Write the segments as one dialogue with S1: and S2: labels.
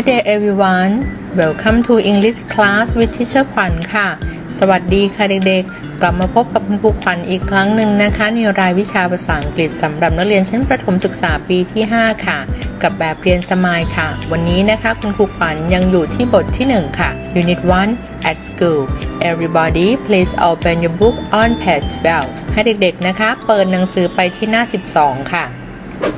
S1: Good day everyone Welcome to English class with teacher ขวัญค่ะ สวัสดีค่ะเด็กๆ กลับมาพบกับคุณครูขวัญอีกครั้งหนึ่งนะคะ ในรายวิชาภาษาอังกฤษสำหรับนักเรียนชั้นประถมศึกษาปีที่ 5 ค่ะ กับแบบเรียนสมายค่ะ วันนี้นะคะคุณครูขวัญยังอยู่ที่บทที่ 1 ค่ะ Unit 1 at school Everybody please open your book on page 12 ให้เด็กๆนะคะ เปิดหนังสือไปที่หน้า 12 ค่ะ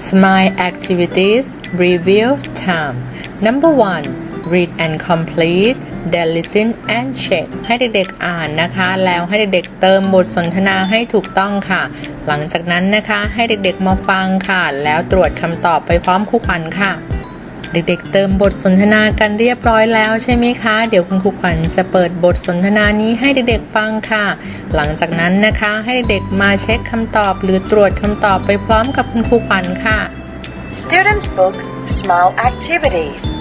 S1: Smile activities review time number one read and complete then listen and check ให้เด็กๆอ่านนะคะ แล้วให้เด็กๆเติมบทสนทนาให้ถูกต้องค่ะ หลังจากนั้นนะคะให้เด็กๆมาฟังค่ะ แล้วตรวจคำตอบไปพร้อมครูขวัญค่ะ เด็กๆเติมบทสนทนากันเรียบร้อยแล้วใช่ไหมคะ เดี๋ยวคุณครูขวัญจะเปิดบทสนทนานี้ให้เด็กๆฟังค่ะ หลังจากนั้นนะคะให้เด็กๆมาเช็คคำตอบ หรือตรวจคำตอบไปพร้อมกับคุณครูขวัญค่ะ
S2: Students Book Smile Activities.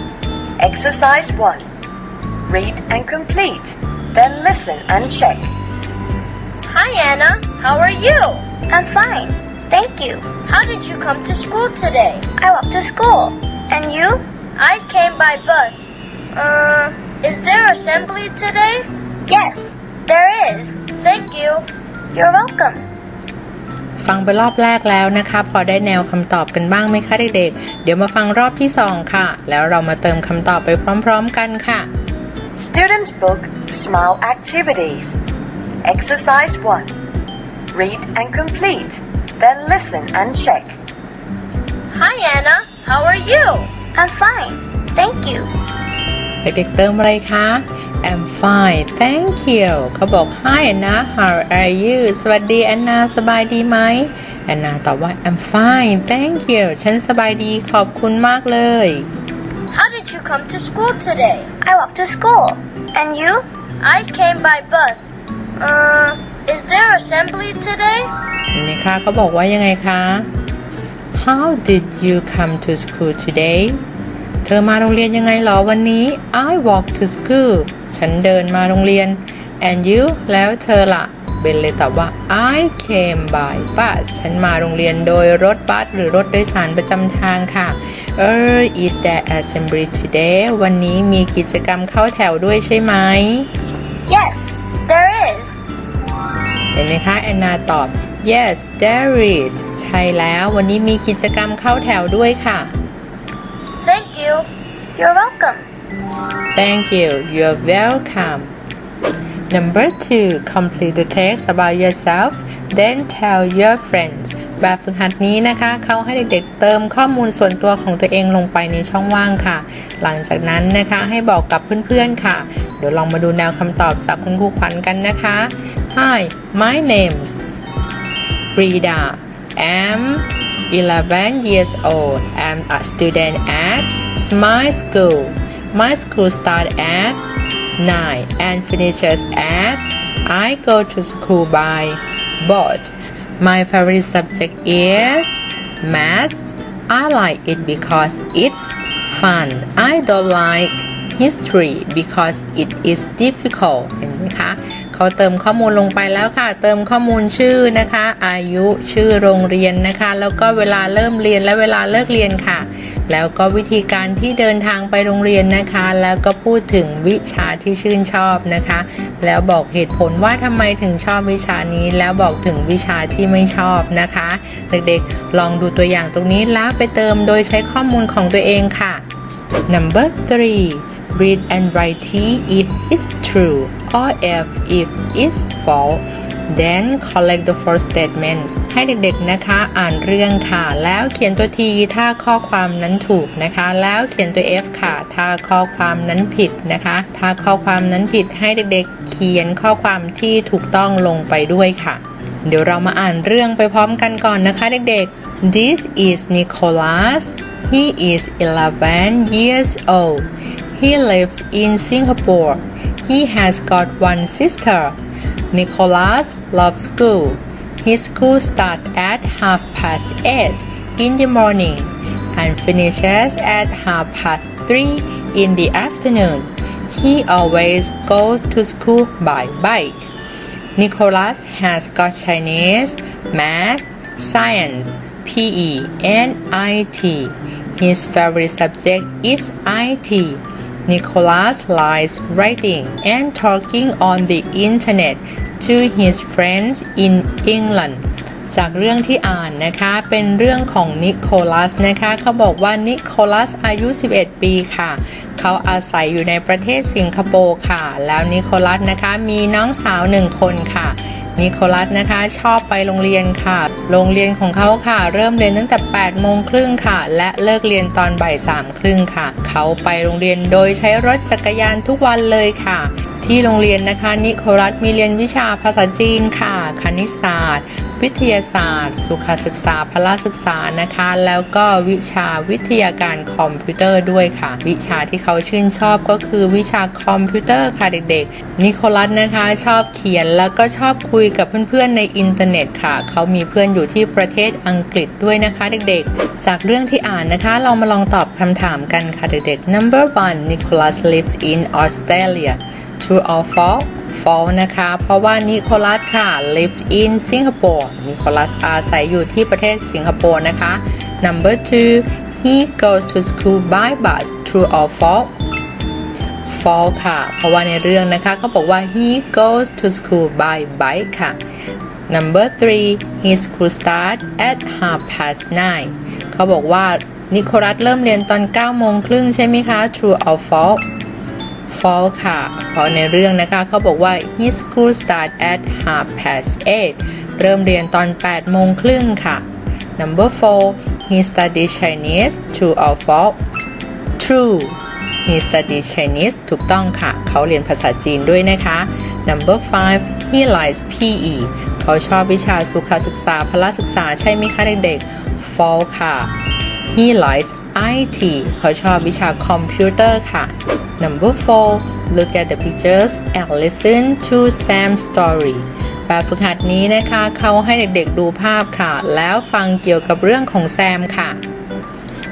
S2: Exercise 1. Read and complete. Then listen and check.
S3: Hi Anna, how are you?
S4: I'm fine. Thank you.
S3: How did you come to school today?
S4: I walked to school. And you?
S3: I came by bus. Uh, is there assembly today?
S4: Yes, there is.
S3: Thank you.
S4: You're welcome.
S1: ฟังไปรอบแรกแล้วนะคะ พอได้แนวคำตอบกันบ้างไหมคะเด็กๆ เดี๋ยวมาฟังรอบที่สองค่ะ แล้วเรามาเติมคำตอบไปพร้อมๆกันค่ะ
S2: Students Book Smile Activities. Exercise 1. Read and complete. Then listen and check.
S3: Hi Anna, how are you?
S4: I'm fine. Thank you.
S1: เด็กๆเติมอะไรคะ I'm fine thank you เขาบอก Hi Anna how are you สวัสดีแอนนาสบายดีไหมแอนนาตอบว่า I'm fine thank you ฉันสบายดีขอบคุณมากเลย
S3: How did you come to school today?
S4: I walked to school. And you?
S3: I came by bus. Uh, is there assembly today?
S1: เห็นไหมคะเขาบอกว่ายังไงคะ How did you come to school today เธอมาโรงเรียนยังไงเหรอวันนี้ I walk to school ฉันเดินมาโรงเรียน and you แล้วเธอล่ะ เบนเลยตอบว่า I came by bus ฉันมาโรงเรียนโดยรถบัสหรือรถโดยสารประจำทางค่ะ Er is there assembly today วันนี้มีกิจกรรมเข้าแถวด้วยใช่ไหม
S4: Yes, there is.
S1: เห็นไหมคะแอนนาตอบ yes there is ใช่แล้ววันนี้มีกิจกรรมเข้าแถวด้วยค่ะ
S3: Thank you.
S4: You're welcome.
S1: Thank you you're welcome number two complete the text about yourself then tell your friends แบบฝึกหัดนี้นะคะเขาให้เด็กๆเติมข้อมูลส่วนตัวของตัวเองลงไปในช่องว่างค่ะ หลังจากนั้นนะคะให้บอกกับเพื่อนๆค่ะ เดี๋ยวลองมาดูแนวคำตอบจากคุณครูขวัญกันนะคะ Hi my name's Frida. I'm 11 years old. I'm a student at Smile School. My school starts at 9 and finishes at I go to school by boat. My favorite subject is math. I like it because it's fun. I don't like history because it is difficult เห็นไหมคะเขาเติมข้อมูลลงไปแล้วค่ะ เติมข้อมูลชื่อนะคะ อายุชื่อโรงเรียนนะคะ แล้วก็เวลาเริ่มเรียนและเวลาเลิกเรียนค่ะ แล้วก็วิธีการที่เดินทางไปโรงเรียนนะคะ แล้วก็พูดถึงวิชาที่ชื่นชอบนะคะ แล้วบอกเหตุผลว่าทำไมถึงชอบวิชานี้ แล้วบอกถึงวิชาที่ไม่ชอบนะคะ เด็กๆ ลองดูตัวอย่างตรงนี้แล้วไปเติมโดยใช้ข้อมูลของตัวเองค่ะ Number three read and write T if it's true or F if it's false then collect the four statements ให้เด็กๆนะคะอ่านเรื่องค่ะ แล้วเขียนตัว T ถ้าข้อความนั้นถูกนะคะ แล้วเขียนตัว F ค่ะ ถ้าข้อความนั้นผิดนะคะ ถ้าข้อความนั้นผิดให้เด็กๆ เขียนข้อความที่ถูกต้องลงไปด้วยค่ะ เดี๋ยวเรามาอ่านเรื่องไปพร้อมกันก่อนนะคะเด็กๆ This is Nicholas He is 11 years old He lives in Singapore. He has got one sister. Nicholas loves school. His school starts at half past 8 in the morning and finishes at half past 3 in the afternoon. He always goes to school by bike. Nicholas has got Chinese, math, science, PE, and IT. His favorite subject is IT. Nicholas likes writing and talking on the internet to his friends in England. จากเรื่องที่อ่านนะคะ เป็นเรื่องของนิโคลัสนะคะ เขาบอกว่านิโคลัสอายุ 11 ปีค่ะ เขาอาศัยอยู่ในประเทศสิงคโปร์ค่ะ แล้วนิโคลัสนะคะมีน้องสาวหนึ่งคนค่ะ นิโคลัสนะคะชอบไปโรงเรียนค่ะ โรงเรียนของเขาค่ะ เริ่มเรียนตั้งแต่8โมงครึ่งค่ะ และเลิกเรียนตอนบ่ายสามครึ่งค่ะ เขาไปโรงเรียนโดยใช้รถจักรยานทุกวันเลยค่ะ ที่โรงเรียนนะคะนิโคลัสมีเรียนวิชาภาษาจีนค่ะ คณิตศาสตร์ วิทยาศาสตร์ สุขศึกษาพละศึกษานะคะ แล้วก็วิชาวิทยาการคอมพิวเตอร์ด้วยค่ะ วิชาที่เขาชื่นชอบก็คือวิชาคอมพิวเตอร์ค่ะเด็กๆ นิโคลัสนะคะชอบเขียนแล้วก็ชอบคุยกับเพื่อนๆในอินเทอร์เน็ตค่ะ เขามีเพื่อนอยู่ที่ประเทศอังกฤษด้วยนะคะเด็กๆ จากเรื่องที่อ่านนะคะเรามาลองตอบคำถามกันค่ะเด็กๆ number one Nicholas lives in Australia true or false false นะคะ เพราะว่านิโคลัสค่ะ lives in Singapore นิโคลัสอาศัยอยู่ที่ประเทศสิงคโปร์นะคะ number two he goes to school by bus true or false false ค่ะ เพราะว่าในเรื่องนะคะเขาบอกว่า he goes to school by bike ค่ะ number three his school start at half past nine เขาบอกว่านิโคลัสเริ่มเรียนตอน9โมงครึ่งใช่ไหมคะ true or false false ค่ะ เพราะในเรื่องนะคะเขาบอกว่า his school start at half past eight เริ่มเรียนตอน 8 โมงครึ่งค่ะ number four he studies Chinese true or false true he studies Chinese ถูกต้องค่ะ เขาเรียนภาษาจีนด้วยนะคะ number five he likes PE เขาชอบวิชาสุขศึกษาพละศึกษาใช่ไหมคะเด็กๆ false ค่ะ He likes IT เขาชอบวิชาคอมพิวเตอร์ค่ะ Number 4 Look at the pictures and listen to Sam's story แบบฝึกหัดนี้นะคะเขาให้เด็กๆดูภาพค่ะ แล้วฟังเกี่ยวกับเรื่องของแซมค่ะ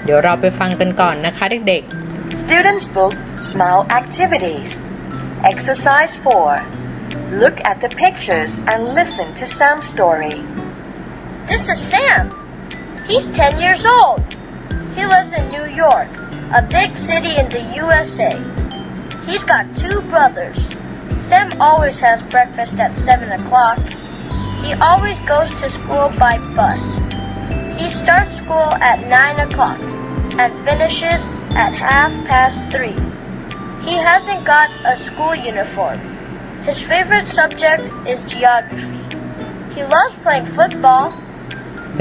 S1: เดี๋ยวเราไปฟังกันก่อนนะคะเด็กๆ
S2: Students Book Smile Activities. Exercise 4. Look at the pictures and listen to Sam's story.
S3: This is Sam. He's 10 years old. He lives in New York, a big city in the USA. He's got two brothers. Sam always has breakfast at 7 o'clock. He always goes to school by bus. He starts school at 9 o'clock and finishes at half past 3. He hasn't got a school uniform. His favorite subject is geography. He loves playing football
S1: ๆ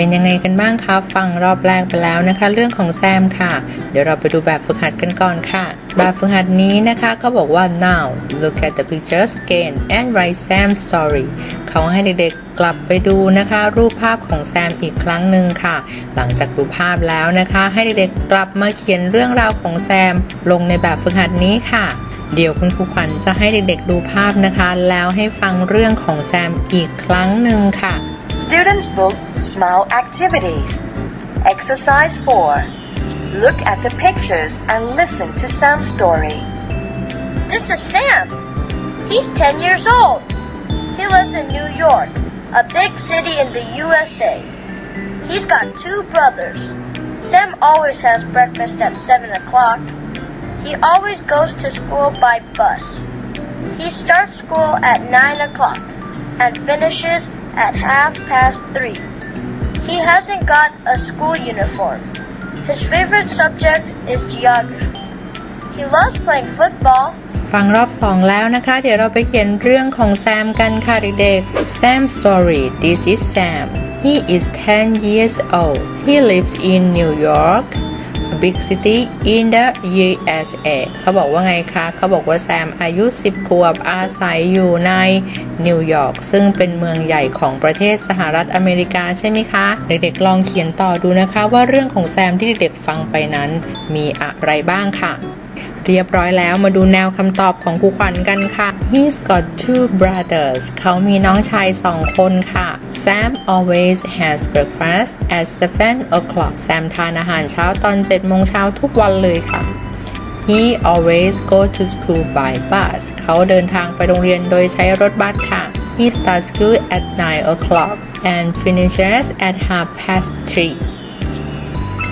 S1: เป็นยังไงกันบ้างคะฟังรอบแรกไปแล้วนะคะ เรื่องของแซมค่ะ เดี๋ยวเราไปดูแบบฝึกหัดกันก่อนค่ะ แบบฝึกหัดนี้นะคะเขาบอกว่า now look at the pictures again and write Sam's story เขาให้เด็กๆกลับไปดูนะคะ รูปภาพของแซมอีกครั้งหนึ่งค่ะ หลังจากดูภาพแล้วนะคะ ให้เด็กๆกลับมาเขียนเรื่องราวของแซม ลงในแบบฝึกหัดนี้ค่ะเดี๋ยวคุณครูขวัญจะให้เด็กๆดูภาพนะคะ แล้วให้ฟังเรื่องของแซมอีกครั้งหนึ่งค่ะ
S2: Students Book Smile Activities. Exercise 4. Look at the pictures and listen to Sam's story.
S3: This is Sam. He's 10 years old. He lives in New York, a big city in the USA. He's got two brothers. Sam always has breakfast at 7 o'clock. He always goes to school by bus. He starts school at 9 o'clock and finishes at half past 3. He hasn't got a school uniform. His favorite subject is geography. He loves playing football
S1: ฟังรอบสองแล้วนะคะ เดี๋ยวเราไปเขียนเรื่องของแซมกันค่ะเด็กๆ Sam story This is Sam He is 10 years old He lives in New York a big city in the USA เขาบอกว่าไงคะ เขาบอกว่าแซมอายุ 10 ขวบอาศัยอยู่ในนิวยอร์กซึ่งเป็นเมืองใหญ่ของประเทศสหรัฐอเมริกาใช่ไหมคะ เด็กๆลองเขียนต่อดูนะคะว่าเรื่องของแซมที่เด็กๆฟังไปนั้น มีอะไรบ้างค่ะ เรียบร้อยแล้วมาดูแนวคำตอบของครูขวัญกันค่ะ He's got two brothers เขามีน้องชายสองคนค่ะ Sam always has breakfast at 7 o'clock แซมทานอาหารเช้าตอน7โมงเช้าทุกวันเลยค่ะ He always go to school by bus เขาเดินทางไปโรงเรียนโดยใช้รถบัสค่ะ He starts school at 9 o'clock and finishes at half past 3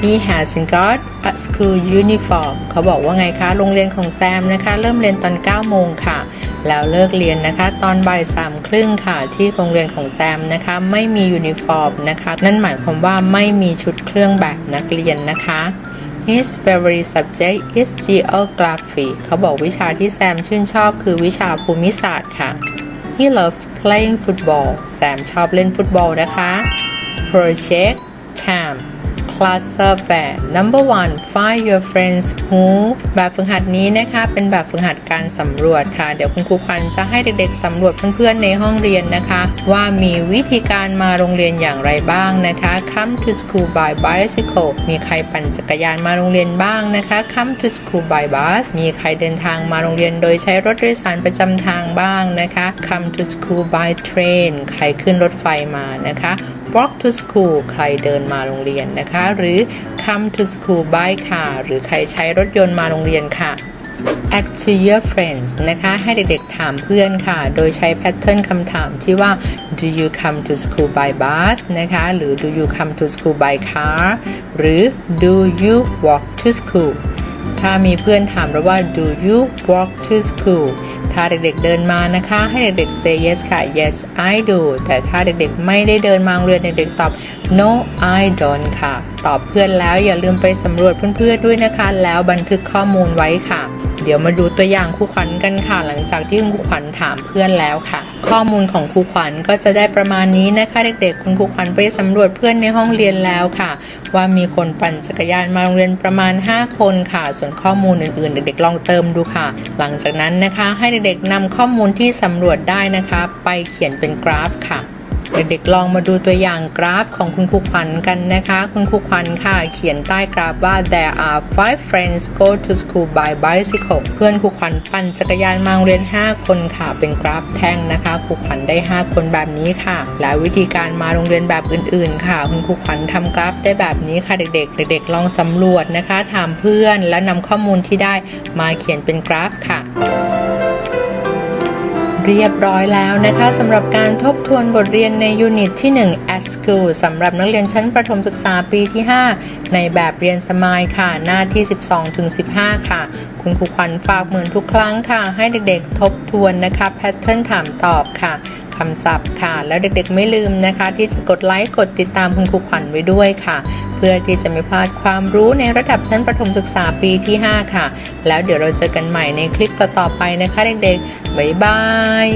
S1: He hasn't got a school uniform เขาบอกว่าไงคะ โรงเรียนของแซมนะคะ เริ่มเรียนตอน 9 โมงค่ะ แล้วเลิกเรียนนะคะ ตอนบ่ายสามครึ่งค่ะ ที่โรงเรียนของแซมนะคะ ไม่มียูนิฟอร์มนะคะ นั่นหมายความว่าไม่มีชุดเครื่องแบบนักเรียนนะคะ His favorite subject is geography เขาบอกวิชาที่แซมชื่นชอบคือวิชาภูมิศาสตร์ค่ะ He loves playing football แซมชอบเล่นฟุตบอลนะคะ Project Camp Cluster Fair Number one Find your friends who แบบฝึกหัดนี้นะคะเป็นแบบฝึกหัดการสำรวจค่ะ เดี๋ยวคุณครูควันจะให้เด็กๆสำรวจเพื่อนๆในห้องเรียนนะคะ ว่ามีวิธีการมาโรงเรียนอย่างไรบ้างนะคะ Come to school by bicycle มีใครปั่นจักรยานมาโรงเรียนบ้างนะคะ Come to school by bus มีใครเดินทางมาโรงเรียนโดยใช้รถโดยสารประจำทางบ้างนะคะ Come to school by train ใครขึ้นรถไฟมานะคะ walk to school ใครเดินมาโรงเรียนนะคะ หรือ come to school by car หรือใครใช้รถยนต์มาโรงเรียนค่ะ ask to your friends นะคะ ให้เด็กๆถามเพื่อนค่ะ โดยใช้แพทเทิร์นคำถามที่ว่า do you come to school by bus นะคะ หรือ do you come to school by car หรือ do you walk to school ถ้ามีเพื่อนถามเราว่า do you walk to school ถ้าเด็กๆเดินมานะคะ ให้เด็กๆ say yes ค่ะ yes I do แต่ถ้าเด็กๆ ไม่ได้เดินมาโรงเรียนเด็กๆตอบ no I don't ค่ะ ตอบเพื่อนแล้วอย่าลืมไปสำรวจเพื่อนๆด้วยนะคะ แล้วบันทึกข้อมูลไว้ค่ะ เดี๋ยวมาดูตัวอย่างครูขวัญกันค่ะ หลังจากที่คุณครูขวัญถามเพื่อนแล้วค่ะ ข้อมูลของครูขวัญก็จะได้ประมาณนี้นะคะเด็กๆ คุณครูขวัญไปสำรวจเพื่อนในห้องเรียนแล้วค่ะ ว่ามีคนปั่นจักรยานมาโรงเรียนประมาณ 5 คนค่ะ ส่วนข้อมูลอื่นๆ เด็กๆ ลองเติมดูค่ะ หลังจากนั้นนะคะให้เด็กๆนำข้อมูลที่สำรวจได้นะคะ ไปเขียนเป็นกราฟค่ะ เด็กๆลองมาดูตัวอย่างกราฟของคุณครูขวัญกันนะคะ คุณครูขวัญค่ะ เขียนใต้กราฟว่า there are five friends go to school by bicycle เพื่อนครูขวัญปั่นจักรยานมาโรงเรียน 5 คนค่ะ เป็นกราฟแท่งนะคะครูขวัญได้ 5 คนแบบนี้ค่ะ และวิธีการมาโรงเรียนแบบอื่นๆ ค่ะ คุณครูขวัญทำกราฟได้แบบนี้ค่ะ เด็กๆ เด็กๆ ลองสำรวจนะคะ ถามเพื่อนแล้วนำข้อมูลที่ได้มาเขียนเป็นกราฟค่ะ เรียบร้อยแล้วนะคะสำหรับการทบทวนบทเรียนในยูนิตที่ 1 at school สำหรับนักเรียนชั้นประถมศึกษาปีที่ 5 ในแบบเรียนสมายค่ะ หน้าที่ 12ถึง15 ค่ะ คุณครูขวัญฝากเหมือนทุกครั้งค่ะ ให้เด็กๆทบทวนนะคะแพทเทิร์นถามตอบค่ะคำศัพท์ค่ะ แล้วเด็กๆไม่ลืมนะคะ ที่จะกดไลค์กดติดตามคุณครูขวัญไว้ด้วยค่ะ เพื่อที่จะไม่พลาดความรู้ในระดับชั้นประถมศึกษาปีที่ 5 ค่ะ แล้วเดี๋ยวเราเจอกันใหม่ในคลิปต่อๆไปนะคะเด็กๆ บ๊ายบาย